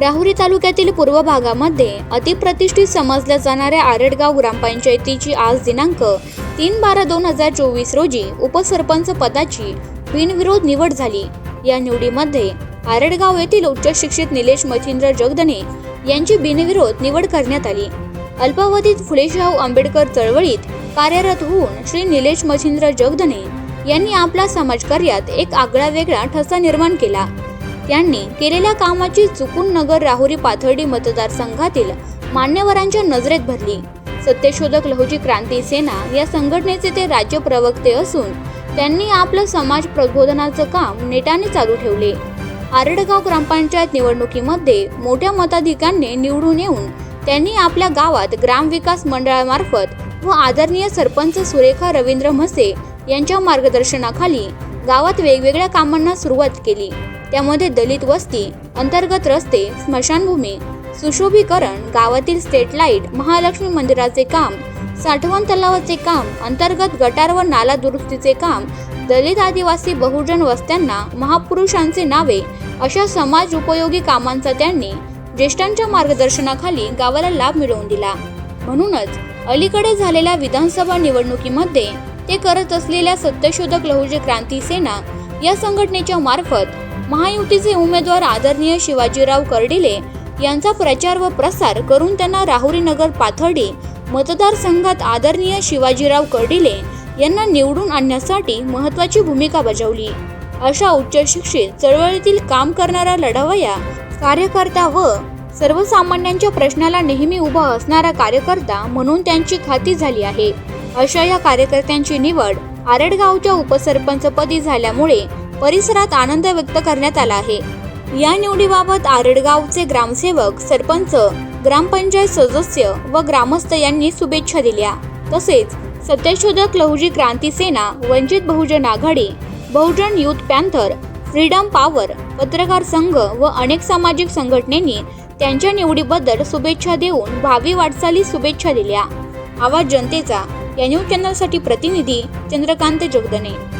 राहुरी तालुक्यातील पूर्व भागामध्ये अतिप्रतिष्ठित समजल्या जाणाऱ्या आरडगाव ग्रामपंचायतीची आज दिनांक तीन बारा दोन हजार चोवीस रोजी उपसरपंच पदाची बिनविरोध निवड झाली. या निवडीमध्ये आरडगाव येथील उच्च शिक्षित निलेश मच्छिंद्र जगदणे यांची बिनविरोध निवड करण्यात आली. अल्पावधीत फुलेशाहू आंबेडकर चळवळीत कार्यरत होऊन श्री निलेश मच्छिंद्र जगदणे यांनी आपला समाजकार्यात एक आगळा वेगळा ठसा निर्माण केला. त्यांनी केलेल्या कामाची चुकून नगर राहुरी पाथर्डी मतदारसंघातील मान्यवरांच्या नजरेत भरली. सत्यशोधक लहुजी क्रांती सेना या संघटनेचे ते राज्य प्रवक्ते असून त्यांनी आपलं समाज प्रबोधनाचं काम नेटाने चालू ठेवले. आरडगाव ग्रामपंचायत निवडणुकीमध्ये मोठ्या मताधिकांनी निवडून येऊन त्यांनी आपल्या गावात ग्रामविकास मंडळामार्फत व आदरणीय सरपंच सुरेखा रवींद्र म्हसे यांच्या मार्गदर्शनाखाली गावात वेगवेगळ्या कामांना सुरुवात केली. त्यामध्ये दलित वस्ती अंतर्गत रस्ते स्मशानभूमी सुशोभीकरण गावातील स्टेट लाइट महालक्ष्मी मंदिराचे काम साठवण तलावाचे काम अंतर्गत गटार व नाला दुरुस्तीचे काम दलित आदिवासी बहुजन वस्त्यांना महापुरुषांचे नावे अशा समाज उपयोगी कामांचा त्यांनी ज्येष्ठांच्या मार्गदर्शनाखाली गावाला लाभ मिळवून दिला. म्हणूनच अलीकडे झालेल्या विधानसभा निवडणुकीमध्ये ते करत असलेल्या सत्यशोधक लहुजी क्रांती सेना या संघटनेच्या मार्फत महायुतीचे उमेदवार आदरणीय शिवाजीराव कर्डिले यांचा प्रचार व प्रसार करून त्यांना राहुरी नगर पाथर्डी मतदारसंघात आदरणीय शिवाजीराव कर्डिले यांना निवडून आणण्यासाठी महत्त्वाची भूमिका बजावली. अशा उच्च शिक्षित चळवळीतील काम करणारा लढवया कार्यकर्ता व सर्वसामान्यांच्या प्रश्नाला नेहमी उभा असणारा कार्यकर्ता म्हणून त्यांची खाती झाली आहे. अशा या कार्यकर्त्यांची निवड आरडगावच्या उपसरपंचपदी झाल्यामुळे परिसरात आनंद व्यक्त करण्यात आला आहे. या निवडीबाबत आरडगावचे ग्रामसेवक सरपंच ग्रामपंचायत सदस्य व ग्रामस्थ यांनी शुभेच्छा दिल्या. तसेच Satyashodhak Lahuji Kranti Sena Vanchit Bahujan Aghadi Bahujan youth panther freedom power पत्रकार संघ व अनेक सामाजिक संघटनेनी त्यांच्या निवडीबद्दल शुभेच्छा देऊन भावी वाटचाली शुभेच्छा दिल्या. आवाज जनतेचा या न्यूज चॅनलसाठी प्रतिनिधी चंद्रकांत जगदने